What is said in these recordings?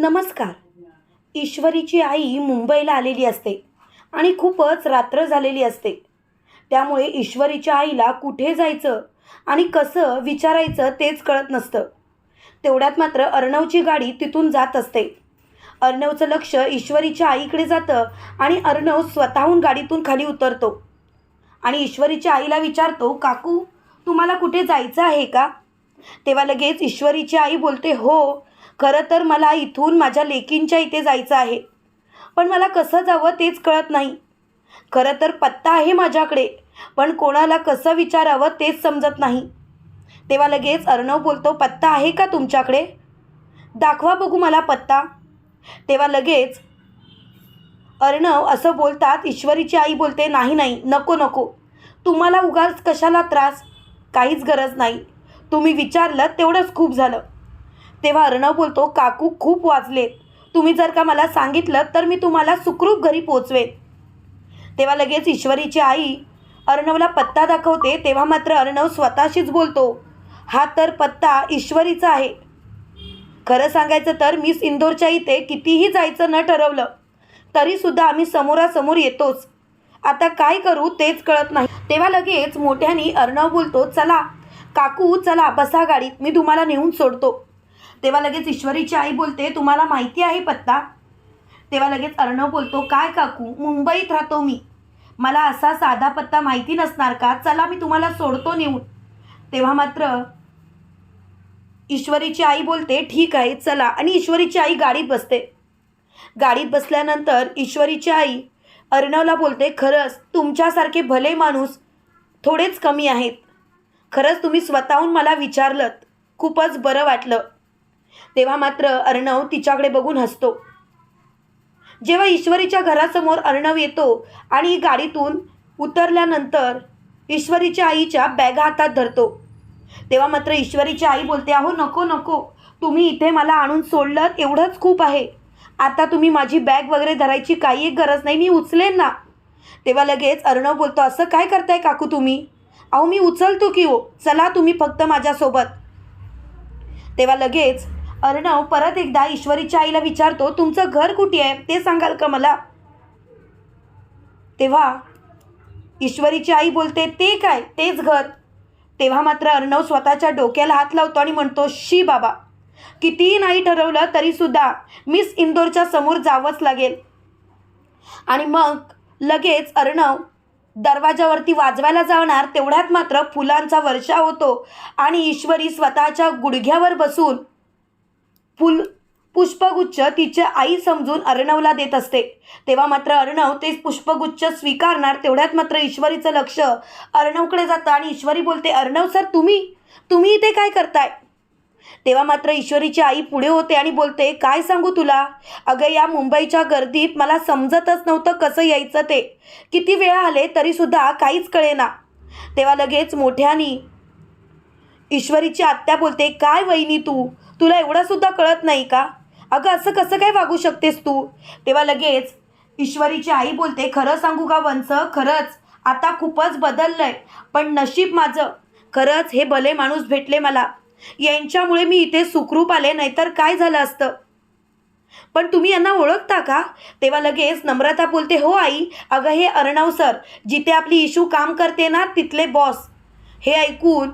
नमस्कार. ईश्वरीची आई मुंबईला आलेली असते आणि खूपच रात्र झालेली असते. त्यामुळे ईश्वरीच्या आईला कुठे जायचं आणि कसं विचारायचं तेच कळत नसतं. तेवढ्यात मात्र अर्णवची गाडी तिथून जात असते. अर्णवचं लक्ष ईश्वरीच्या आईकडे जातं आणि अर्णव स्वतःहून गाडीतून खाली उतरतो. आणि ईश्वरीच्या आईला विचारतो काकू तुम्हाला कुठे जायचं आहे का? तेव्हा लगेच ईश्वरीची आई बोलते हो खरं तर मला इथून माझ्या लेकींच्या इथे जायचं आहे. पण मला कसं जावं तेच कळत नाही. खरं तर पत्ता आहे माझ्याकडे पण कोणाला कसं विचारावं तेच समजत नाही. तेव्हा लगेच अर्णव बोलतो पत्ता आहे का तुमच्याकडे? दाखवा बघू मला पत्ता. तेव्हा लगेच अर्णव असं बोलतात ईश्वरीची आई बोलते नाही नाही नको नको. तुम्हाला उगाच कशाला त्रास? काहीच गरज नाही. तुम्ही विचारलं तेवढंच खूप झालं. तेव्हा अर्णव बोलतो काकू खूप वाजलेत तुम्ही जर का मला सांगितलं तर मी तुम्हाला सुखरूप घरी पोचवेन. तेव्हा लगेच ईश्वरीची आई अर्णवला पत्ता दाखवते तेव्हा मात्र अर्णव स्वतःशीच बोलतो हा तर पत्ता ईश्वरीचा आहे. खरं सांगायचं तर मिस इंदोरच्या इथे कितीही जायचं न ठरवलं तरीसुद्धा आम्ही समोरासमोर येतोच. आता काय करू तेच कळत नाही. तेव्हा लगेच मोठ्याने अर्णव बोलतो चला काकू चला बसा गाडीत मी तुम्हाला नेऊन सोडतो. तेव्हा लगेच ईश्वरीची आई बोलते तुम्हाला माहिती आहे पत्ता? तेव्हा लगेच अर्णव बोलतो काय काकू मुंबईत राहतो मी. मला असा साधा पत्ता माहिती नसणार का? चला मी तुम्हाला सोडतो नेऊन. तेव्हा मात्र ईश्वरीची आई बोलते ठीक आहे चला. आणि ईश्वरीची आई गाडीत बसते. गाडीत बसल्यानंतर ईश्वरीची आई अर्णवला बोलते खरंच तुमच्यासारखे भले माणूस थोडेच कमी आहेत. खरंच तुम्ही स्वतःहून मला विचारलं खूपच बरं वाटलं. तेव्हा मात्र अर्णव तिच्याकडे बघून हसतो. जेव्हा ईश्वरीच्या घरासमोर अर्णव येतो आणि गाडीतून उतरल्यानंतर ईश्वरीच्या आईच्या बॅगा हातात धरतो. तेव्हा मात्र ईश्वरीची आई बोलते अहो नको नको. तुम्ही इथे मला आणून सोडलं एवढंच खूप आहे. आता तुम्ही माझी बॅग वगैरे धरायची काही एक गरज नाही मी उचलेन ना. तेव्हा लगेच अर्णव बोलतो असं काय करताय काकू तुम्ही? अहो मी उचलतो की हो. चला तुम्ही फक्त माझ्यासोबत. तेव्हा लगेच अर्णव परत एकदा ईश्वरीच्या आईला विचारतो तुमचं घर कुठे आहे? ते सांगाल का मला? तेव्हा ईश्वरीची आई बोलते ते काय? तेच घर. तेव्हा मात्र अर्णव स्वतःच्या डोक्याला हात लावतो आणि म्हणतो शी बाबा कितीही नाही ठरवलं तरीसुद्धा मिस इंदोरच्या समोर जावंच लागेल. आणि मग लगेच अर्णव दरवाजावरती वाजवायला जाणार तेवढ्यात मात्र फुलांचा वर्षा होतो आणि ईश्वरी स्वतःच्या गुडघ्यावर बसून फुल पुष्पगुच्छ तिच्या आई समजून अर्णवला देत असते. तेव्हा मात्र अर्णव ते पुष्पगुच्छ स्वीकारणार तेवढ्यात मात्र ईश्वरीचं लक्ष अर्णवकडे जातं आणि ईश्वरी बोलते अर्णव सर तुम्ही? तुम्ही इथे काय करताय? तेव्हा मात्र ईश्वरीची आई पुढे होते आणि बोलते काय सांगू तुला? अगं या मुंबईच्या गर्दीत मला समजतच नव्हतं कसं यायचं ते. किती वेळा आले तरीसुद्धा काहीच कळेना. तेव्हा लगेच मोठ्यानी ईश्वरीची आत्या बोलते काय वहिनी तू? तुला एवढंसुद्धा कळत नाही का? अगं असं कसं काय वागू शकतेस तू? तेव्हा लगेच ईश्वरीची आई बोलते खरं सांगू का वंच खरंच. आता खूपच बदललंय. पण नशीब माझं. खरंच हे भले माणूस भेटले मला. यांच्यामुळे मी इथे सुखरूप आले नाहीतर काय झालं असतं? पण तुम्ही यांना ओळखता का? तेव्हा लगेच नम्रता बोलते हो आई. अगं हे अर्णव सर. जिथे आपली इशू काम करते ना तिथले बॉस हे ऐकून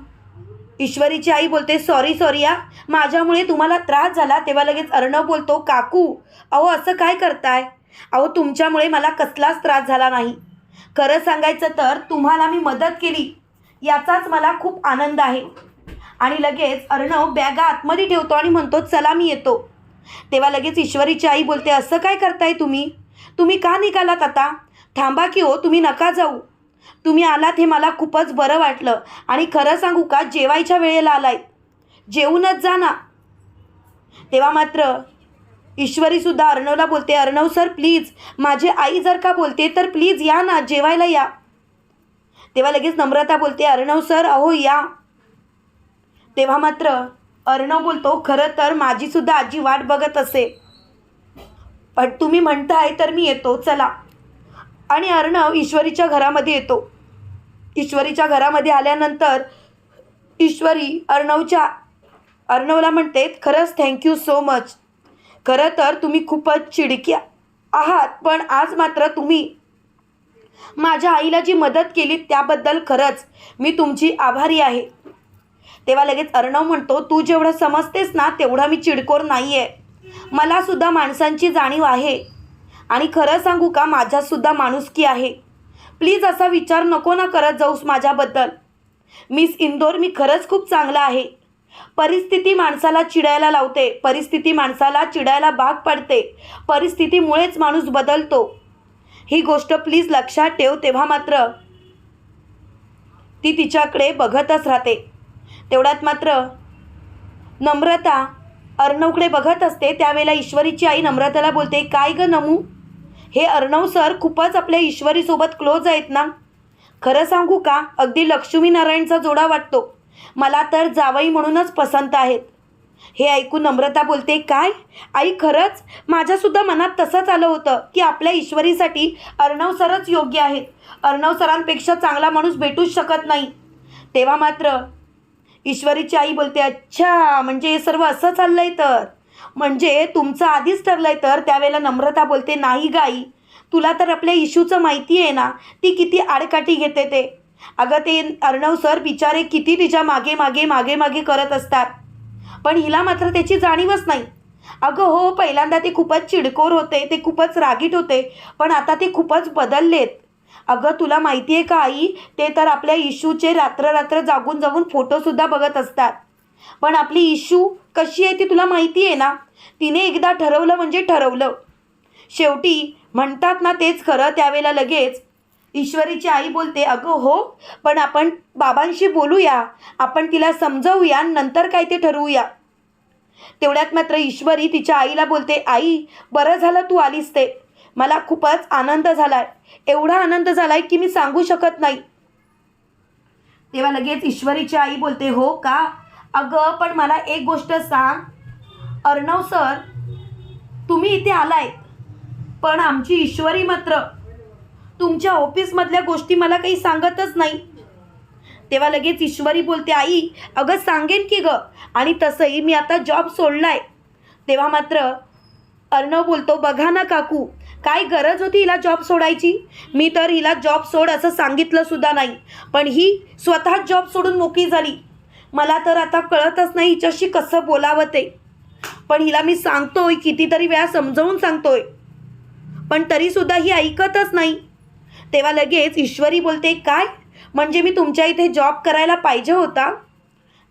ईश्वरीची आई बोलते सॉरी सॉरी या. माझ्यामुळे तुम्हाला त्रास झाला. तेव्हा लगेच अर्णव बोलतो काकू अहो असं काय करताय? अहो तुमच्यामुळे मला कसलाच त्रास झाला नाही. खरं सांगायचं तर तुम्हाला मी मदत केली. याचाच मला खूप आनंद आहे. आणि लगेच अर्णव बॅगा आतमध्ये ठेवतो आणि म्हणतो चला मी येतो. तेव्हा लगेच ईश्वरीची आई बोलते असं काय करताय तुम्ही? तुम्ही का निघालात आता? थांबा की हो तुम्ही नका जाऊ. तुम्ही आलात हे मला खूपच बरं वाटलं. आणि खरं सांगू का जेवायच्या वेळेला आलाय. जेवूनच जा ना. तेव्हा मात्र ईश्वरीसुद्धा अर्णवला बोलते अर्णव सर प्लीज माझी आई जर का बोलते तर प्लीज या ना जेवायला या. तेव्हा लगेच नम्रता बोलते अर्णव सर अहो या. तेव्हा मात्र अर्णव बोलतो खरं तर माझीसुद्धा आजी वाट बघत असे. पण तुम्ही म्हणताय तर मी येतो चला. आणि अर्णव ईश्वरीच्या घरामध्ये येतो. ईश्वरीच्या घरामध्ये आल्यानंतर ईश्वरी अर्णवच्या अर्णवला म्हणते खरंच थँक्यू सो मच खरं तर तुम्ही खूपच चिडक्या आहात पण आज मात्र तुम्ही माझ्या आईला जी मदत केली त्याबद्दल खरंच मी तुमची आभारी आहे. तेव्हा लगेच अर्णव म्हणतो तू जेवढं समजतेस ना तेवढा मी चिडकोर नाही आहे मलासुद्धा माणसांची जाणीव आहे. आणि खरं सांगू का माझ्यातसुद्धा माणुसकी आहे. प्लीज असा विचार नको ना करत जाऊस माझ्याबद्दल. मिस इंदोर मी खरंच खूप चांगला आहे. परिस्थिती माणसाला चिडायला लावते परिस्थिती माणसाला चिडायला भाग पाडते परिस्थितीमुळेच माणूस बदलतो. ही गोष्ट प्लीज लक्षात ठेव तेव्हा मात्र ती तिच्याकडे बघतच राहते. तेवढ्यात मात्र नम्रता अर्णवकडे बघत असते त्यावेळेला ईश्वरीची आई नम्रताला बोलते काय ग नमू? हे अर्णव सर खूपच आपल्या ईश्वरीसोबत क्लोज आहेत ना? खरं सांगू का? अगदी लक्ष्मीनारायणचा जोडा वाटतो. मला तर जावई म्हणूनच पसंत आहेत. हे ऐकून नम्रता बोलते काय? आई खरंच? माझ्यासुद्धा मनात तसंच आलं होतं की आपल्या ईश्वरीसाठी अर्णव सरच योग्य आहेत. अर्णव सरांपेक्षा चांगला माणूस भेटूच शकत नाही. तेव्हा मात्र ईश्वरीची आई बोलते अच्छा म्हणजे हे सर्व असं चाललं आहे तर? म्हणजे तुमचं आधीच ठरलंय तर त्यावेळेला नम्रता बोलते नाही गाई तुला तर आपल्या इशूचं माहिती आहे ना ती किती आडकाठी घेते ते. अगं ते अर्णव सर बिचारे किती तिच्यामागे मागे मागे मागे करत असतात. पण हिला मात्र त्याची जाणीवच नाही. अगं हो पहिल्यांदा ते खूपच चिडकोर होते ते खूपच रागीट होते पण आता ते खूपच बदललेत. अगं तुला माहिती आहे का आई ते तर आपल्या इशूचे रात्र रात्र जागून जागून फोटोसुद्धा बघत असतात. पण आपली इशू कशी आहे ती तुला माहिती आहे ना? तिने एकदा ठरवलं म्हणजे ठरवलं. शेवटी म्हणतात ना तेच खरं त्यावेळेला लगेच. ईश्वरीची आई बोलते अगं हो पण आपण बाबांशी बोलूया. आपण तिला समजवूया नंतर काय ते ठरवूया. तेवढ्यात मात्र ईश्वरी तिच्या आईला बोलते आई बरं झालं तू आलीस ते. मला खूपच आनंद झालाय. एवढा आनंद झालाय की मी सांगू शकत नाही. तेव्हा लगेच ईश्वरीची आई बोलते हो का? अगं पण मला एक गोष्ट सांग. अर्णव सर तुम्ही इथे आलाय. पण आमची ईश्वरी मात्र तुमच्या ऑफिसमधल्या गोष्टी मला काही सांगतच नाही. तेव्हा लगेच ईश्वरी बोलते आई अगं सांगेन की गं. आणि तसंही मी आता जॉब सोडलाय. तेव्हा मात्र अर्णव बोलतो बघा ना काकू काय गरज होती हिला जॉब सोडायची? मी तर हिला जॉब सोड असं सांगितलं सुद्धा नाही. पण ही स्वतः जॉब सोडून मोकळी झाली. मला तर आता कळतच नाही हिच्याशी कसं बोलावं ते. पण हिला मी सांगतोय कितीतरी वेळा समजवून सांगतोय. पण तरीसुद्धा ही ऐकतच नाही. तेव्हा लगेच ईश्वरी बोलते काय? म्हणजे मी तुमच्या इथे जॉब करायला पाहिजे होता?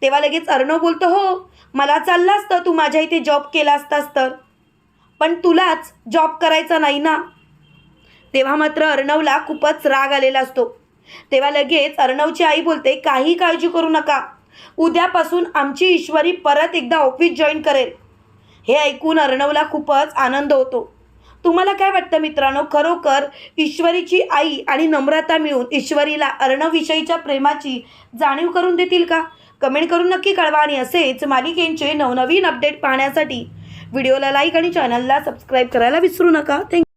तेव्हा लगेच अर्णव बोलतो हो मला चाललं असतं तू माझ्या इथे जॉब केला असतास तर. पण तुलाच जॉब करायचा नाही ना. तेव्हा मात्र अर्णवला खूपच राग आलेला असतो. तेव्हा लगेच अर्णवची आई बोलते काही काळजी करू नका. उद्यापासून आमची ईश्वरी परत एकदा ऑफिस जॉईन करेल. हे ऐकून अर्णवला खूपच आनंद होतो. तुम्हाला काय वाटतं मित्रांनो? खरोखर ईश्वरीची आई आणि नम्रता मिळून ईश्वरीला अर्णवविषयीच्या प्रेमाची जाणीव करून देतील का? कमेंट करून नक्की कळवा आणि असेच मालिकेंचे नवनवीन अपडेट पाहण्यासाठी व्हिडिओला लाईक आणि चॅनलला सबस्क्राईब करायला विसरू नका. थँक्यू